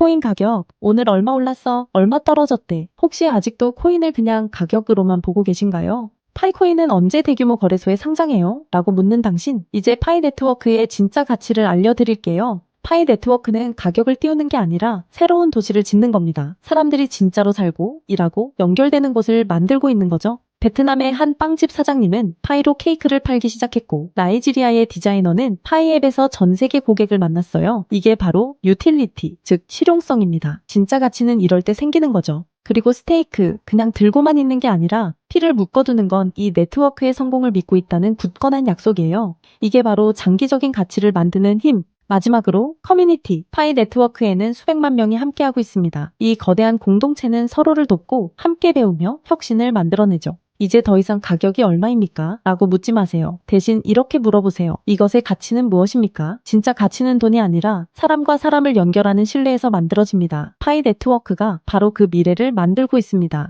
코인 가격, 오늘 얼마 올랐어? 얼마 떨어졌대? 혹시 아직도 코인을 그냥 가격으로만 보고 계신가요? 파이코인은 언제 대규모 거래소에 상장해요? 라고 묻는 당신, 이제 파이 네트워크의 진짜 가치를 알려드릴게요. 파이 네트워크는 가격을 띄우는 게 아니라 새로운 도시를 짓는 겁니다. 사람들이 진짜로 살고, 일하고, 연결되는 곳을 만들고 있는 거죠. 베트남의 한 빵집 사장님은 파이로 케이크를 팔기 시작했고, 나이지리아의 디자이너는 파이 앱에서 전 세계 고객을 만났어요. 이게 바로 유틸리티, 즉 실용성입니다. 진짜 가치는 이럴 때 생기는 거죠. 그리고 스테이크, 그냥 들고만 있는 게 아니라 피를 묶어두는 건 이 네트워크의 성공을 믿고 있다는 굳건한 약속이에요. 이게 바로 장기적인 가치를 만드는 힘. 마지막으로 커뮤니티, 파이 네트워크에는 수백만 명이 함께하고 있습니다. 이 거대한 공동체는 서로를 돕고 함께 배우며 혁신을 만들어내죠. 이제 더 이상 가격이 얼마입니까? 라고 묻지 마세요. 대신 이렇게 물어보세요. 이것의 가치는 무엇입니까? 진짜 가치는 돈이 아니라 사람과 사람을 연결하는 신뢰에서 만들어집니다. 파이 네트워크가 바로 그 미래를 만들고 있습니다.